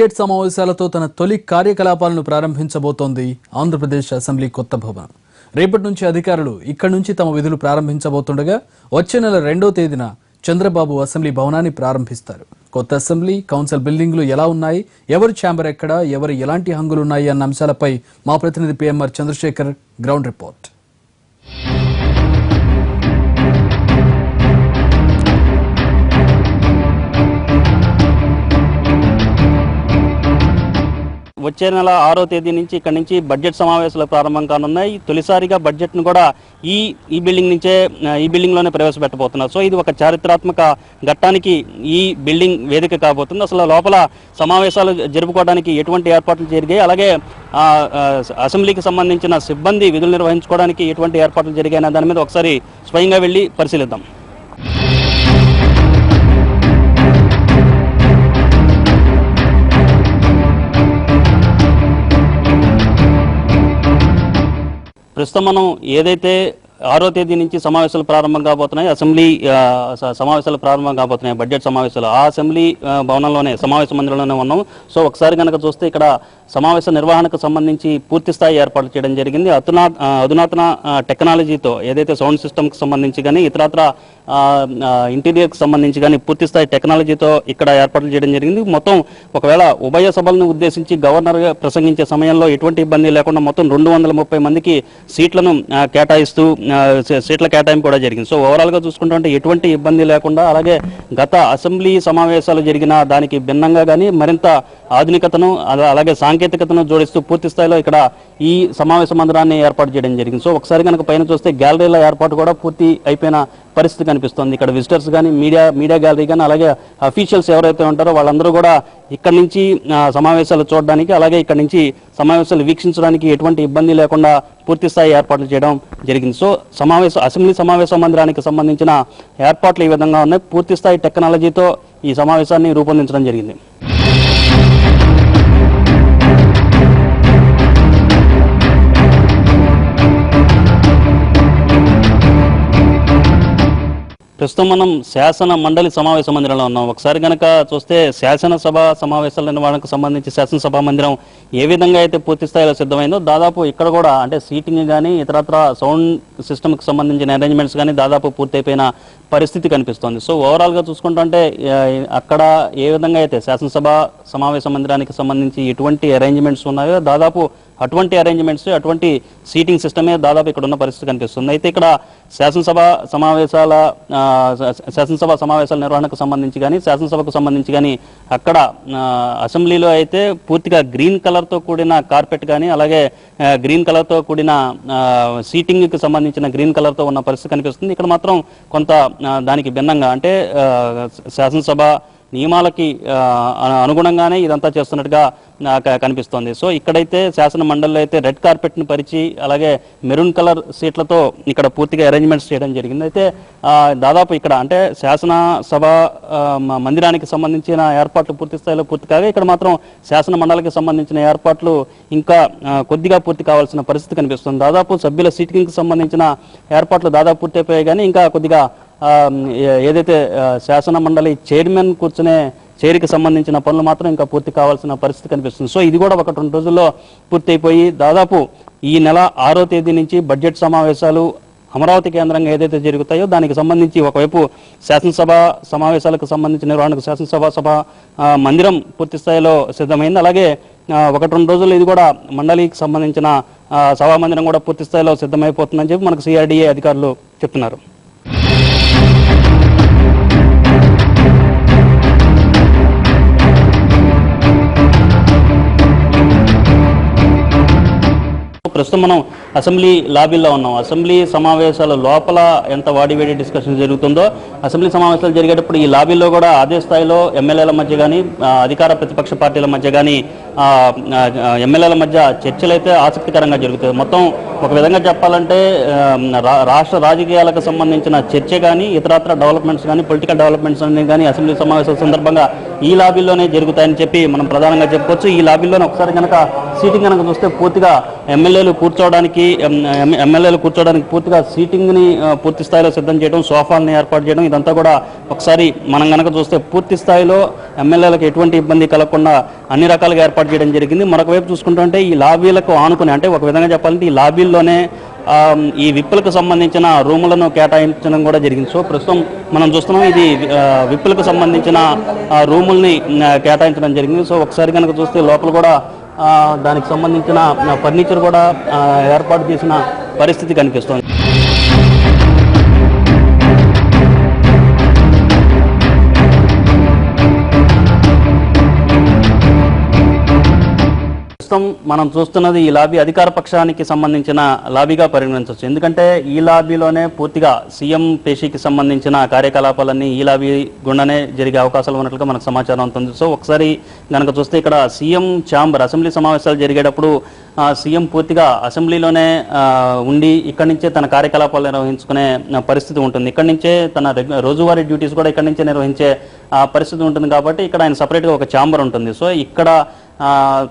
Budget సమావేశాలతో తన తొలి కార్యకలాపాలను ప్రారంభించబోతోంది ఆంధ్రప్రదేశ్ అసెంబ్లీ కొత్త భవనం. రేపటి నుంచి అధికారులు ఇక్కడి నుంచి తమ విధులు ప్రారంభించబోతుండగా వచ్చే నెల రెండో తేదీన చంద్రబాబు అసెంబ్లీ భవనాన్ని ప్రారంభిస్తారు. కొత్త అసెంబ్లీ కౌన్సిల్ బిల్డింగ్లు ఎలా ఉన్నాయి ఎవరి ఛాంబర్ ఎక్కడ ఎవరు ఎలాంటి హంగులున్నాయి అన్న అంశాలపై మా ప్రతినిధి పిఎంఆర్ చంద్రశేఖర్ గ్రౌండ్ రిపోర్ట్. వచ్చే నెల ఆరో తేదీ నుంచి ఇక్కడ నుంచి బడ్జెట్ సమావేశాలు ప్రారంభం కానున్నాయి. తొలిసారిగా బడ్జెట్ను కూడా ఈ ఈ బిల్డింగ్ నుంచే ఈ బిల్డింగ్లోనే ప్రవేశపెట్టబోతున్నారు. సో ఇది ఒక చారిత్రాత్మక ఘట్టానికి ఈ బిల్డింగ్ వేదిక కాబోతుంది. అసలు లోపల సమావేశాలు జరుపుకోవడానికి ఎటువంటి ఏర్పాట్లు జరిగాయి? అలాగే అసెంబ్లీకి సంబంధించిన సిబ్బంది విధులు నిర్వహించుకోవడానికి ఎటువంటి ఏర్పాట్లు జరిగాయి దాని మీద ఒకసారి స్వయంగా వెళ్ళి పరిశీలిద్దాం. ప్రస్తుతం మనం ఏదైతే ఆరో తేదీ నుంచి సమావేశాలు ప్రారంభం కాబోతున్నాయి. అసెంబ్లీ స- సమావేశాలు ప్రారంభం కాబోతున్నాయి. బడ్జెట్ సమావేశాలు. ఆ అసెంబ్లీ భవనంలోనే సమావేశ మందిరంలోనే ఉన్నాం సో ఒకసారి కనుక చూస్తే ఇక్కడ సమావేశ నిర్వహణకు సంబంధించి పూర్తి స్థాయి ఏర్పాట్లు చేయడం జరిగింది. అధునా అధునాతన టెక్నాలజీతో ఏదైతే సౌండ్ సిస్టమ్కి సంబంధించి కానీ ఇతరత్ర ఇంటీరియర్కి సంబంధించి కానీ పూర్తి స్థాయి టెక్నాలజీతో ఇక్కడ ఏర్పాట్లు చేయడం జరిగింది. మొత్తం ఒకవేళ ఉభయ సభలను ఉద్దేశించి గవర్నర్ ప్రసంగించే సమయంలో ఎటువంటి ఇబ్బంది లేకుండా మొత్తం రెండు వందల ముప్పై మందికి సీట్లను కేటాయిస్తూ సీట్ల కేటాయింపు కూడా జరిగింది. సో ఓవరాల్గా చూసుకుంటుంటే ఎటువంటి ఇబ్బంది లేకుండా అలాగే గత అసెంబ్లీ సమావేశాలు జరిగిన దానికి భిన్నంగా కానీ మరింత ఆధునికతను అలా- అలాగే సాంకేతికతను జోడిస్తూ పూర్తి స్థాయిలో ఇక్కడ ఈ సమావేశ మందిరాన్ని ఏర్పాటు చేయడం జరిగింది. సో ఒకసారి కనుక పైన చూస్తే గ్యాలరీల ఏర్పాటు కూడా పూర్తి అయిపోయిన పరిస్థితి కనిపిస్తుంది. ఇక్కడ విజిటర్స్ కానీ మీడియా మీడియా గ్యాలరీ కానీ అలాగే అఫీషియల్స్ ఎవరైతే ఉంటారో వాళ్ళందరూ కూడా ఇక్కడ నుంచి సమావేశాలు చూడడానికి అలాగే ఇక్కడ నుంచి సమావేశాలు వీక్షించడానికి ఎటువంటి ఇబ్బంది లేకుండా పూర్తి స్థాయి ఏర్పాట్లు చేయడం జరిగింది. సో సమావేశ అసెంబ్లీ సమావేశ మందిరానికి సంబంధించిన ఏర్పాట్లు ఈ విధంగా ఉన్నాయి. పూర్తి స్థాయి టెక్నాలజీతో ఈ సమావేశాన్ని రూపొందించడం జరిగింది. ప్రస్తుతం మనం శాసన మండలి సమావేశ మందిరంలో ఉన్నాం. ఒకసారి కనుక చూస్తే శాసనసభ సమావేశాల నిర్వహణకు సంబంధించి శాసనసభ మందిరం ఏ విధంగా అయితే పూర్తి స్థాయిలో సిద్ధమైందో దాదాపు ఇక్కడ కూడా అంటే సీటింగ్ కానీ ఇతరత్ర సౌండ్ సిస్టమ్కి సంబంధించిన అరేంజ్మెంట్స్ కానీ దాదాపు పూర్తయిపోయిన పరిస్థితి కనిపిస్తోంది. సో ఓవరాల్గా చూసుకుంటుంటే అక్కడ ఏ విధంగా అయితే శాసనసభ సమావేశ మందిరానికి సంబంధించి ఎటువంటి అరేంజ్మెంట్స్ ఉన్నాయో దాదాపు అటువంటి అరేంజ్మెంట్స్ అటువంటి సీటింగ్ సిస్టమే దాదాపు ఇక్కడ ఉన్న పరిస్థితి కనిపిస్తుంది. అయితే ఇక్కడ శాసనసభ సమావేశాల శాసనసభ సమావేశాల నిర్వహణకు సంబంధించి కానీ శాసనసభకు సంబంధించి కానీ అక్కడ అసెంబ్లీలో అయితే పూర్తిగా గ్రీన్ కలర్తో కూడిన కార్పెట్ కానీ అలాగే గ్రీన్ కలర్తో కూడిన సీటింగ్కి సంబంధించిన గ్రీన్ కలర్తో ఉన్న పరిస్థితి కనిపిస్తుంది. ఇక్కడ మాత్రం కొంత దానికి భిన్నంగా అంటే శాసనసభ నియమాలకి అనుగుణంగానే ఇదంతా చేస్తున్నట్టుగా నాకు కనిపిస్తోంది. సో ఇక్కడైతే శాసన మండలిలో అయితే రెడ్ కార్పెట్ని పరిచి అలాగే మెరూన్ కలర్ సీట్లతో ఇక్కడ పూర్తిగా అరేంజ్మెంట్స్ చేయడం జరిగింది. అయితే దాదాపు ఇక్కడ అంటే శాసన సభ మందిరానికి సంబంధించిన ఏర్పాట్లు పూర్తి స్థాయిలో పూర్తి కాగా ఇక్కడ మాత్రం శాసన మండలికి సంబంధించిన ఏర్పాట్లు ఇంకా కొద్దిగా పూర్తి కావాల్సిన పరిస్థితి కనిపిస్తుంది. దాదాపు సభ్యుల సీటింగ్కి సంబంధించిన ఏర్పాట్లు దాదాపు పూర్తి అయిపోయాయి కానీ ఇంకా కొద్దిగా ఏదైతే శాసన మండలి చైర్మన్ కూర్చునే చైర్కి సంబంధించిన పనులు మాత్రం ఇంకా పూర్తి కావాల్సిన పరిస్థితి కనిపిస్తుంది. సో ఇది కూడా ఒక రెండు రోజుల్లో పూర్తి అయిపోయి దాదాపు ఈ నెల ఆరో తేదీ నుంచి బడ్జెట్ సమావేశాలు అమరావతి కేంద్రంగా ఏదైతే జరుగుతాయో దానికి సంబంధించి ఒకవైపు శాసనసభ సమావేశాలకు సంబంధించిన నిర్వహణకు శాసనసభ సభ మందిరం పూర్తి స్థాయిలో సిద్ధమైంది. అలాగే ఒకటి రెండు రోజుల్లో ఇది కూడా మండలికి సంబంధించిన సభా మందిరం కూడా పూర్తి స్థాయిలో సిద్ధమైపోతుందని చెప్పి మనకు సిఆర్డీఏ అధికారులు చెప్తున్నారు. ప్రస్తుతం మనం అసెంబ్లీ లాబీలో ఉన్నాం. అసెంబ్లీ సమావేశాల లోపల ఎంత వాడివేడి డిస్కషన్ జరుగుతుందో అసెంబ్లీ సమావేశాలు జరిగేటప్పుడు ఈ లాబీలో కూడా అదే స్థాయిలో ఎమ్మెల్యేల మధ్య కానీ అధికార ప్రతిపక్ష పార్టీల మధ్య కానీ ఎమ్మెల్యేల మధ్య చర్చలు అయితే ఆసక్తికరంగా జరుగుతాయి. మొత్తం ఒక విధంగా చెప్పాలంటే రా- రాష్ట్ర రాజకీయాలకు సంబంధించిన చర్చ కానీ ఇతరత్ర డెవలప్మెంట్స్ కానీ పొలిటికల్ డెవలప్మెంట్స్ అన్ని కానీ అసెంబ్లీ సమావేశాల సందర్భంగా ఈ లాబీల్లోనే జరుగుతాయని చెప్పి మనం ప్రధానంగా చెప్పుకోవచ్చు. ఈ లాబీల్లోనే ఒకసారి కనుక సీటింగ్ కనుక చూస్తే పూర్తిగా ఎమ్మెల్యేలు కూర్చోవడానికి ఎమ్మెల్యేలు కూర్చోవడానికి పూర్తిగా సీటింగ్ని పూర్తి స్థాయిలో సిద్ధం చేయడం సోఫాలని ఏర్పాటు చేయడం ఇదంతా కూడా ఒకసారి మనం కనుక చూస్తే పూర్తి స్థాయిలో ఎమ్మెల్యేలకు ఎటువంటి ఇబ్బంది కలగకుండా అన్ని రకాలుగా ఏర్పాటు చేయడం జరిగింది. మరొక వైపు చూసుకుంటుంటే ఈ లాబీలకు ఆనుకుని అంటే ఒక విధంగా చెప్పాలంటే ఈ లాబీలు ఆ, ఈ విప్పులకు సంబంధించిన రూములను కేటాయించడం కూడా జరిగింది. సో ప్రస్తుతం మనం చూస్తున్నాం ఇది ఆ, విప్పులకు సంబంధించిన రూముల్ని కేటాయించడం జరిగింది. సో ఒకసారి కనుక చూస్తే లోపల కూడా దానికి సంబంధించిన ఫర్నిచర్ కూడా ఏర్పాటు చేసిన పరిస్థితి కనిపిస్తుంది. ప్రస్తుతం మనం చూస్తున్నది ఈ లాబీ అధికార పక్షానికి సంబంధించిన లాబీగా పరిగణించవచ్చు. ఎందుకంటే ఈ లాబీలోనే పూర్తిగా సీఎం పేషీకి సంబంధించిన కార్యకలాపాలన్నీ ఈ లాబీ గుండానే జరిగే అవకాశాలు ఉన్నట్లుగా మనకు సమాచారం ఉంటుంది సో ఒకసారి కనుక చూస్తే ఇక్కడ సీఎం ఛాంబర్ అసెంబ్లీ సమావేశాలు జరిగేటప్పుడు సీఎం పూర్తిగా అసెంబ్లీలోనే ఉండి ఇక్కడి నుంచే తన కార్యకలాపాలు నిర్వహించుకునే పరిస్థితి ఉంటుంది. ఇక్కడి నుంచే తన రోజువారీ డ్యూటీస్ కూడా ఇక్కడి నుంచే నిర్వహించే పరిస్థితి ఉంటుంది కాబట్టి ఇక్కడ ఆయన సపరేట్గా ఒక ఛాంబర్ ఉంటుంది. సో ఇక్కడ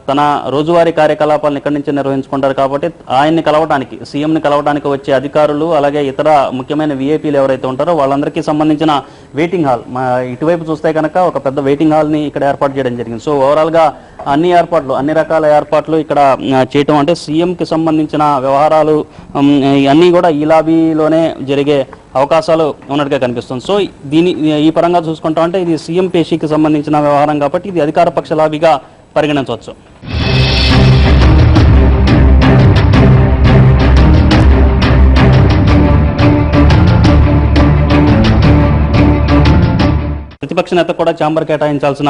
తన రోజువారీ కార్యకలాపాలను ఇక్కడి నుంచి నిర్వహించుకుంటారు కాబట్టి ఆయన్ని కలవడానికి సీఎంని కలవడానికి వచ్చే అధికారులు అలాగే ఇతర ముఖ్యమైన విఐపీలు ఎవరైతే ఉంటారో వాళ్ళందరికీ సంబంధించిన వెయిటింగ్ హాల్ మా ఇటువైపు చూస్తే కనుక ఒక పెద్ద వెయిటింగ్ హాల్ని ఇక్కడ ఏర్పాటు చేయడం జరిగింది. సో ఓవరాల్గా అన్ని ఏర్పాట్లు అన్ని రకాల ఏర్పాట్లు ఇక్కడ చేయటం అంటే సీఎంకి సంబంధించిన వ్యవహారాలు అన్నీ ఇవన్నీ కూడా ఈ లాబీలోనే జరిగే అవకాశాలు ఉన్నట్టుగా కనిపిస్తుంది. సో దీని ఈ పరంగా చూసుకుంటాం అంటే ఇది సీఎం పేషీకి సంబంధించిన వ్యవహారం కాబట్టి ఇది అధికార పక్ష లాబీగా పరిగణించవచ్చు. ప్రతిపక్ష నేత కూడా ఛాంబర్ కేటాయించాల్సిన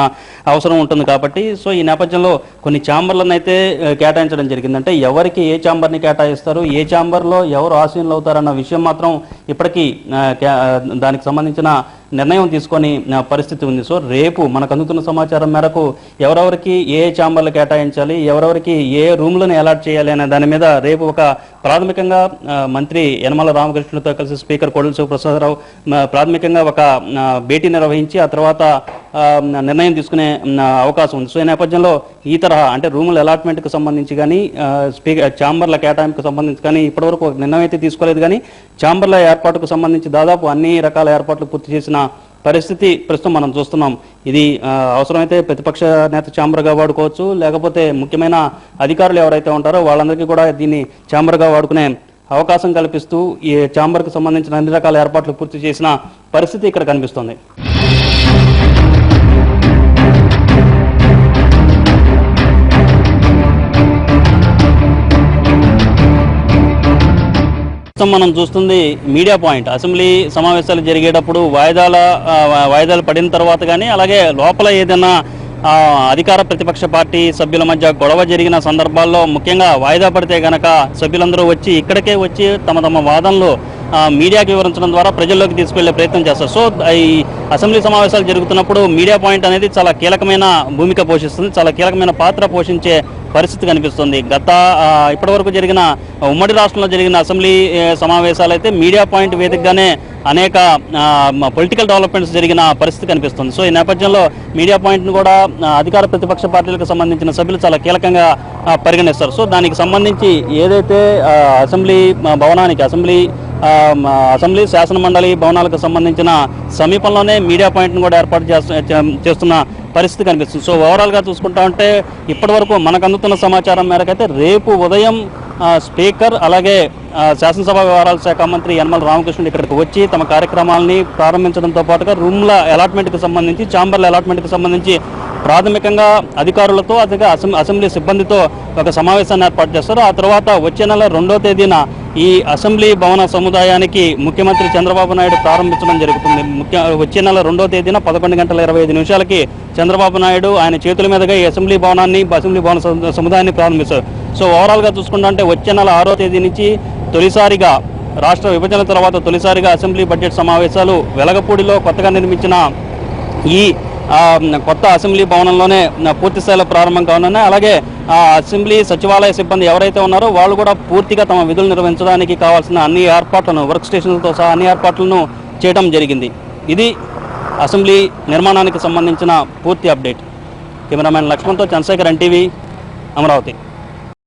అవసరం ఉంటుంది కాబట్టి సో ఈ నేపథ్యంలో కొన్ని ఛాంబర్లను అయితే కేటాయించడం జరిగింది అంటే ఎవరికి ఏ ఛాంబర్ని కేటాయిస్తారు ఏ ఛాంబర్లో ఎవరు ఆసీనులు అవుతారన్న విషయం మాత్రం ఇప్పటికీ దానికి సంబంధించిన నిర్ణయం తీసుకొని పరిస్థితి ఉంది. సో రేపు మనకు అందుతున్న సమాచారం మేరకు ఎవరెవరికి ఏ ఛాంబర్లు కేటాయించాలి ఎవరెవరికి ఏ రూమ్లను అలాట్ చేయాలి అనే దాని మీద రేపు ఒక ప్రాథమికంగా మంత్రి యనమల రామకృష్ణులతో కలిసి స్పీకర్ కోడెల శివప్రసాదరావు ప్రాథమికంగా ఒక భేటీ నిర్వహించి ఆ తర్వాత నిర్ణయం తీసుకునే అవకాశం ఉంది. సో ఈ నేపథ్యంలో ఈ తరహా అంటే రూముల అలాట్మెంట్కి సంబంధించి కానీ స్పీకర్ ఛాంబర్ల కేటాయింపుకు సంబంధించి కానీ ఇప్పటివరకు ఒక నిర్ణయం అయితే తీసుకోలేదు కానీ ఛాంబర్ల ఏర్పాటుకు సంబంధించి దాదాపు అన్ని రకాల ఏర్పాట్లు పూర్తి చేసిన పరిస్థితి ప్రస్తుతం మనం చూస్తున్నాం. ఇది అవసరమైతే ప్రతిపక్ష నేత ఛాంబర్గా వాడుకోవచ్చు లేకపోతే ముఖ్యమైన అధికారులు ఎవరైతే ఉంటారో వాళ్ళందరికీ కూడా దీన్ని ఛాంబర్గా వాడుకునే అవకాశం కల్పిస్తూ ఈ ఛాంబర్కు సంబంధించిన అన్ని రకాల ఏర్పాట్లు పూర్తి చేసిన పరిస్థితి ఇక్కడ కనిపిస్తుంది. ప్రస్తుతం మనం చూస్తుంది మీడియా పాయింట్. అసెంబ్లీ సమావేశాలు జరిగేటప్పుడు వాయిదాల వాయిదాలు పడిన తర్వాత కానీ అలాగే లోపల ఏదైనా అధికార ప్రతిపక్ష పార్టీ సభ్యుల మధ్య గొడవ జరిగిన సందర్భాల్లో ముఖ్యంగా వాయిదా పడితే గనక సభ్యులందరూ వచ్చి ఇక్కడికే వచ్చి తమ తమ వాదనలు మీడియాకి వివరించడం ద్వారా ప్రజల్లోకి తీసుకెళ్ళే ప్రయత్నం చేస్తారు. సో ఈ అసెంబ్లీ సమావేశాలు జరుగుతున్నప్పుడు మీడియా పాయింట్ అనేది చాలా కీలకమైన భూమిక పోషిస్తుంది. చాలా కీలకమైన పాత్ర పోషించే పరిస్థితి కనిపిస్తుంది. గత ఇప్పటివరకు జరిగిన ఉమ్మడి రాష్ట్రంలో జరిగిన అసెంబ్లీ సమావేశాలు అయితే మీడియా పాయింట్ వేదికగానే అనేక పొలిటికల్ డెవలప్మెంట్స్ జరిగిన పరిస్థితి కనిపిస్తుంది. సో ఈ నేపథ్యంలో మీడియా పాయింట్ను కూడా అధికార ప్రతిపక్ష పార్టీలకు సంబంధించిన సభ్యులు చాలా కీలకంగా పరిగణిస్తారు. సో దానికి సంబంధించి ఏదైతే అసెంబ్లీ భవనానికి అసెంబ్లీ అసెంబ్లీ శాసన మండలి భవనాలకు సంబంధించిన సమీపంలోనే మీడియా పాయింట్ను కూడా ఏర్పాటు చేస్తున్న పరిస్థితి కనిపిస్తుంది. సో ఓవరాల్గా చూసుకుంటా ఉంటే ఇప్పటివరకు మనకు అందుతున్న సమాచారం మేరకైతే రేపు ఉదయం స్పీకర్ అలాగే శాసనసభ వ్యవహారాల శాఖ మంత్రి యనమల రామకృష్ణుడు ఇక్కడికి వచ్చి తమ కార్యక్రమాలని ప్రారంభించడంతో పాటుగా రూమ్ల అలాట్మెంట్కి సంబంధించి ఛాంబర్ల అలాట్మెంట్కి సంబంధించి ప్రాథమికంగా అధికారులతో అదిగా అసెం- అసెంబ్లీ సిబ్బందితో ఒక సమావేశాన్ని ఏర్పాటు చేస్తారు. ఆ తర్వాత వచ్చే నెల రెండో తేదీన ఈ అసెంబ్లీ భవన సముదాయానికి ముఖ్యమంత్రి చంద్రబాబు నాయుడు ప్రారంభించడం జరుగుతుంది. ముఖ్య వచ్చే నెల రెండో తేదీన పదకొండు గంటల ఇరవై ఐదు నిమిషాలకి చంద్రబాబు నాయుడు ఆయన చేతుల మీదుగా ఈ అసెంబ్లీ భవనాన్ని అసెంబ్లీ భవన సముదాయాన్ని ప్రారంభిస్తారు. సో ఓవరాల్గా చూసుకుంటే వచ్చే నెల ఆరో తేదీ నుంచి తొలిసారిగా రాష్ట్ర విభజన తర్వాత తొలిసారిగా అసెంబ్లీ బడ్జెట్ సమావేశాలు వెలగపూడిలో కొత్తగా నిర్మించిన ఈ కొత్త అసెంబ్లీ భవనంలోనే పూర్తిస్థాయిలో పూర్తి స్థాయిలో ప్రారంభం కానున్నాయి. అలాగే ఆ అసెంబ్లీ సచివాలయ సిబ్బంది ఎవరైతే ఉన్నారో వాళ్ళు కూడా పూర్తిగా తమ విధులు నిర్వహించడానికి కావాల్సిన అన్ని ఏర్పాట్లను వర్క్ స్టేషన్లతో సహా అన్ని ఏర్పాట్లను చేయడం జరిగింది. ఇది అసెంబ్లీ నిర్మాణానికి సంబంధించిన పూర్తి అప్డేట్. కెమెరామ్యాన్ లక్ష్మణ్తో చంద్రశేఖర్ ఎన్టీవీ అమరావతి.